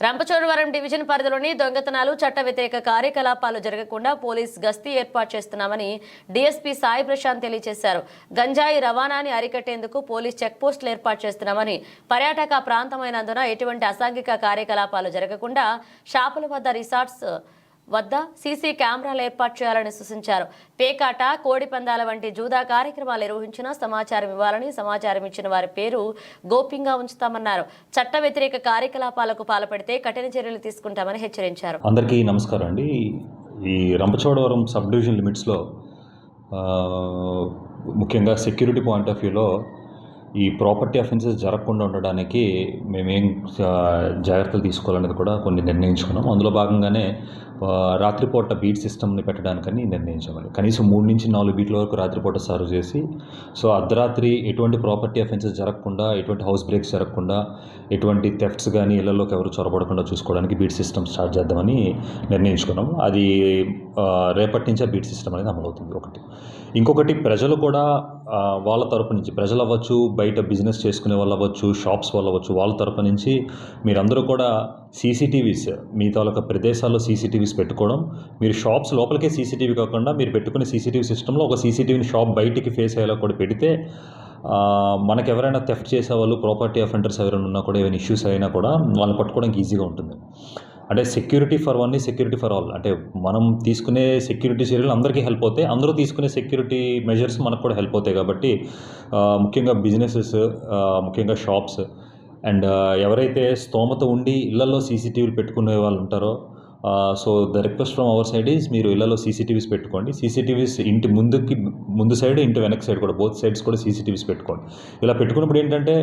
Rampachodavaram division పరిధిలోని దొంగతనాలు చట్ట వ్యతిరేక కార్యకలాపాలు జరగకుండా పోలీస్ గస్తీ ఏర్పాటు చేస్తున్నామని డీఎస్పీ సాయి ప్రశాంత్ తెలియజేశారు. గంజాయి రవాణాని అరికట్టేందుకు పోలీస్ చెక్పోస్టులు ఏర్పాటు చేస్తున్నామని పర్యాటక ప్రాంతమైనందున ఎటువంటి అసాంఘిక కార్యకలాపాలు జరగకుండా షాపుల వద్ద రిసార్ట్స్ వద్ద సీసీ కెమెరాలు ఏర్పాటు చేయాలని సూచించారు. పేకాట కోడి పందాల వంటి జూదా కార్యక్రమాలు నిర్వహించినా సమాచారం ఇవ్వాలని సమాచారం ఇచ్చిన వారి పేరు గోప్యంగా ఉంచుతామన్నారు. చట్ట వ్యతిరేక కార్యకలాపాలకు పాల్పడితే కఠిన చర్యలు తీసుకుంటామని హెచ్చరించారు. అందరికీ నమస్కారం అండి. ఈ రంపచోడవరం సబ్ డివిజన్ లిమిట్స్లో ముఖ్యంగా సెక్యూరిటీ పాయింట్ ఆఫ్ వ్యూలో ఈ ప్రాపర్టీ అఫెన్సెస్ జరగకుండా ఉండడానికి మేమేం జాగ్రత్తలు తీసుకోవాలనేది కూడా కొన్ని నిర్ణయించుకున్నాం. అందులో భాగంగానే రాత్రిపూట బీట్ సిస్టమ్ని పెట్టడానికని నిర్ణయించామని కనీసం మూడు నుంచి నాలుగు బీట్ల వరకు రాత్రిపూట సర్వ్ చేసి సో అర్ధరాత్రి ఎటువంటి ప్రాపర్టీ అఫెన్సెస్ జరగకుండా ఎటువంటి హౌస్ బ్రేక్స్ జరగకుండా ఎటువంటి థెఫ్ట్స్ కానీ ఇళ్ళలోకి ఎవరు చొరబడకుండా చూసుకోవడానికి బీట్ సిస్టమ్ స్టార్ట్ చేద్దామని నిర్ణయించుకున్నాం. అది రేపటి నుంచే బీట్ సిస్టమ్ అనేది అమలవుతుంది ఒకటి. ఇంకొకటి ప్రజలు కూడా వాళ్ళ తరపు నుంచి ప్రజలు అవ్వచ్చు బయట బిజినెస్ చేసుకునే వాళ్ళు అవ్వచ్చు షాప్స్ వాళ్ళు అవ్వచ్చు వాళ్ళ తరపు నుంచి మీరందరూ కూడా సీసీటీవీస్ మీ తాలూకా ప్రదేశాల్లో సీసీటీవీస్ పెట్టుకోవడం మీరు షాప్స్ లోపలికే సీసీటీవీ కాకుండా మీరు పెట్టుకునే సీసీటీవీ సిస్టంలో ఒక సీసీటీవీని షాప్ బయటికి ఫేస్ అయ్యేలా కూడా పెడితే మనకు ఎవరైనా థెఫ్ట్ చేసేవాళ్ళు ప్రాపర్టీ అఫెండర్స్ ఎవరైనా ఉన్నా కూడా ఏమైనా ఇష్యూస్ అయినా కూడా వాళ్ళని పట్టుకోవడానికి ఈజీగా ఉంటుంది. అంటే security for one security for all అంటే మనం తీసుకునే సెక్యూరిటీ చర్యలు అందరికీ హెల్ప్ అవుతాయి. అందరూ తీసుకునే సెక్యూరిటీ మెజర్స్ మనకు కూడా హెల్ప్ అవుతాయి కాబట్టి ముఖ్యంగా బిజినెసెస్ ముఖ్యంగా షాప్స్ అండ్ ఎవరైతే స్తోమత ఉండి ఇళ్ళలో సీసీటీవీలు పెట్టుకునే వాళ్ళు ఉంటారో so the request from our side is మీరు ఇళ్ళలో సీసీటీవీస్ పెట్టుకోండి. సీసీటీవీస్ ఇంటి ముందుకి ముందు సైడ్ ఇంటి వెనక సైడ్ కూడా బోత్ సైడ్స్ కూడా సీసీటీవీస్ పెట్టుకోండి. ఇలా పెట్టుకున్నప్పుడు ఏంటంటే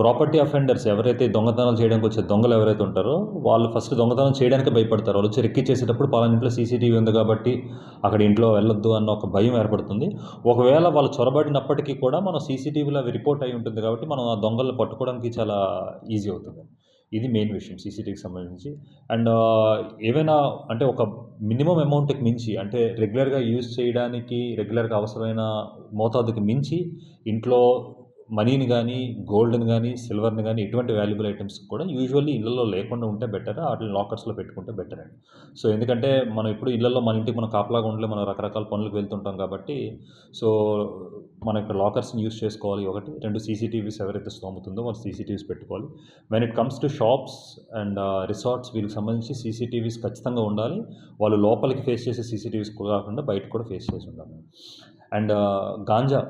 ప్రాపర్టీ అఫెండర్స్ ఎవరైతే దొంగతనాలు చేయడానికి వచ్చే దొంగలు ఎవరైతే ఉంటారో వాళ్ళు ఫస్ట్ దొంగతనం చేయడానికి భయపడతారు. వాళ్ళు వచ్చి రెక్కి చేసేటప్పుడు పలానా ఇంట్లో సీసీటీవీ ఉంది కాబట్టి అక్కడ ఇంట్లో వెళ్ళొద్దు అన్న ఒక భయం ఏర్పడుతుంది. ఒకవేళ వాళ్ళు చొరబడినప్పటికీ కూడా మనం సీసీటీవీలో అవి రిపోర్ట్ అయి ఉంటుంది కాబట్టి మనం ఆ దొంగలను పట్టుకోవడానికి చాలా ఈజీ అవుతుంది. ఇది మెయిన్ విషయం సీసీటీకి సంబంధించి. అండ్ ఏవైనా అంటే ఒక మినిమం అమౌంట్కి మించి అంటే రెగ్యులర్గా యూజ్ చేయడానికి రెగ్యులర్గా అవసరమైన మోతాదుకి మించి ఇంట్లో మనీని కానీ గోల్డ్ని కానీ సిల్వర్ని కానీ ఎటువంటి వాల్యుబుల్ ఐటమ్స్ కూడా యూజువల్లీ ఇళ్ళలో లేకుండా ఉంటే బెటర్ వాటిని లాకర్స్లో పెట్టుకుంటే బెటర్ అండి. సో ఎందుకంటే మనం ఇప్పుడు ఇళ్ళల్లో మన ఇంటికి మనం కాపలాగా ఉండలే మనం రకరకాల పనులకు వెళ్తుంటాం కాబట్టి సో మన ఇక్కడ లాకర్స్ని యూస్ చేసుకోవాలి ఒకటి రెండు సీసీటీవీస్ ఎవరైతే స్తోముతుందో వాళ్ళు సీసీటీవీస్ పెట్టుకోవాలి. When it comes to shops and resorts వీళ్ళకి సంబంధించి సీసీటీవీస్ ఖచ్చితంగా ఉండాలి. వాళ్ళు లోపలికి ఫేస్ చేసే సీసీటీవీస్ కాకుండా బయట కూడా ఫేస్ చేసి ఉండాలి. అండ్ uh, గాంజా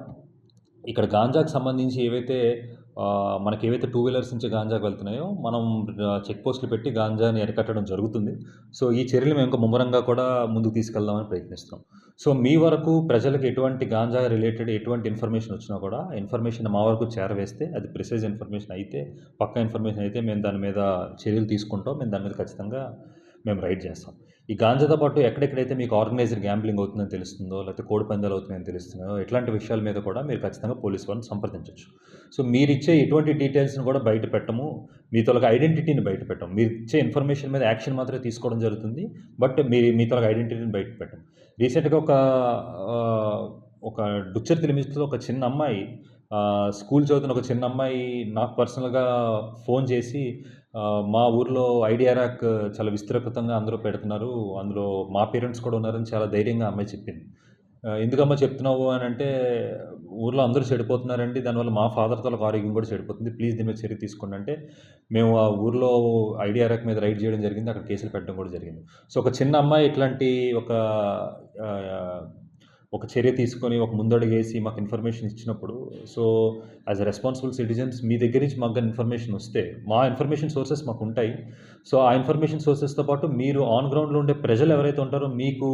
ఇక్కడ గాంజాకు సంబంధించి ఏవైతే మనకి ఏవైతే టూ వీలర్స్ నుంచి గాంజాకు వెళ్తున్నాయో మనం చెక్ పోస్టులు పెట్టి గాంజాని అరికట్టడం జరుగుతుంది. సో ఈ చర్యలు మేము ఇంకా ముమ్మరంగా కూడా ముందుకు తీసుకెళ్దామని ప్రయత్నిస్తాం సో మీ వరకు ప్రజలకు ఎటువంటి గాంజా రిలేటెడ్ ఎటువంటి ఇన్ఫర్మేషన్ వచ్చినా కూడా ఇన్ఫర్మేషన్ మా వరకు చేరవేస్తే అది ప్రిసైజ్ ఇన్ఫర్మేషన్ అయితే పక్కా ఇన్ఫర్మేషన్ అయితే మేము దాని మీద చర్యలు తీసుకుంటాం. మేము దాని మీద ఖచ్చితంగా మేము రైడ్ చేస్తాం. ఈ గాంజాతో పాటు ఎక్కడెక్కడైతే మీకు ఆర్గనైజ్డ్ గ్యాంబ్లింగ్ అవుతుందని తెలుస్తుందో లేకపోతే కోడి పందాలు అవుతున్నాయని తెలుస్తుందో ఇట్లాంటి విషయాల మీద కూడా మీరు ఖచ్చితంగా పోలీస్ వాళ్ళని సంప్రదించవచ్చు. సో మీరు ఇచ్చే ఎటువంటి డీటెయిల్స్ని కూడా బయట పెట్టము. మీ తొలగ ఐడెంటిటీని బయట పెట్టము. మీరు ఇచ్చే ఇన్ఫర్మేషన్ మీద యాక్షన్ మాత్రమే తీసుకోవడం జరుగుతుంది. బట్ మీ మీ తొలగ ఐడెంటిటీని బయట పెట్టము. రీసెంట్గా ఒక ఒక డుచ్చర్ లిమిట్స్లో ఒక చిన్న అమ్మాయి స్కూల్ చదువుతున్న ఒక చిన్న అమ్మాయి నాకు పర్సనల్గా ఫోన్ చేసి మా ఊర్లో ఐడియా ర్యాక్ చాలా విస్తృతంగా అందరూ పెడుతున్నారు. అందులో మా పేరెంట్స్ కూడా ఉన్నారని చాలా ధైర్యంగా అమ్మాయి చెప్పింది. ఎందుకమ్మా చెప్తున్నావు అని అంటే ఊర్లో అందరూ చెడిపోతున్నారండి. దానివల్ల మా ఫాదర్ తలకు ఆరోగ్యం కూడా చెడిపోతుంది. ప్లీజ్ దీని మీద చర్య తీసుకోండి అంటే మేము ఆ ఊర్లో ఐడియా ర్యాక్ మీద రైడ్ చేయడం జరిగింది. అక్కడ కేసులు పెట్టడం కూడా జరిగింది. సో ఒక చిన్న అమ్మాయి ఇట్లాంటి ఒక ఒక చర్య తీసుకొని ఒక ముందడుగు వేసి మాకు ఇన్ఫర్మేషన్ ఇచ్చినప్పుడు so as a responsible citizens మీ దగ్గర నుంచి మాకు ఇన్ఫర్మేషన్ వస్తే మా ఇన్ఫర్మేషన్ సోర్సెస్ మాకు ఉంటాయి. సో ఆ ఇన్ఫర్మేషన్ సోర్సెస్తో పాటు మీరు ఆన్ గ్రౌండ్లో ఉండే ప్రజలు ఎవరైతే ఉంటారో మీకు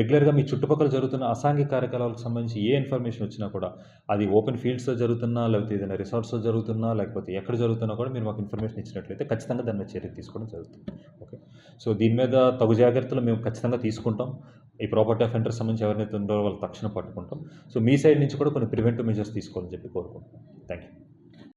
రెగ్యులర్గా మీ చుట్టుపక్కల జరుగుతున్న అసాంఘిక కార్యకలాపాలకు సంబంధించి ఏ ఇన్ఫర్మేషన్ వచ్చినా కూడా అది ఓపెన్ ఫీల్డ్స్లో జరుగుతున్నా లేకపోతే ఏదైనా రిసార్ట్స్లో జరుగుతున్నా లేకపోతే ఎక్కడ జరుగుతున్నా కూడా మీరు మాకు ఇన్ఫర్మేషన్ ఇచ్చినట్లయితే ఖచ్చితంగా దాని మీద చర్య తీసుకోవడం జరుగుతుంది. ఓకే సో దీని మీద తగు జాగ్రత్తలు మేము ఖచ్చితంగా తీసుకుంటాం. ఈ ప్రాపర్టీ అఫెండర్స్ సంబంధించి ఎవరైతే ఉన్నారో వాళ్ళు తక్షణ పట్టుకుంటాం. సో మీ సైడ్ నుంచి కూడా కొన్ని ప్రివెంటివ్ మెజర్స్ తీసుకోవాలని చెప్పి కోరుకుంటున్నాం. Thank you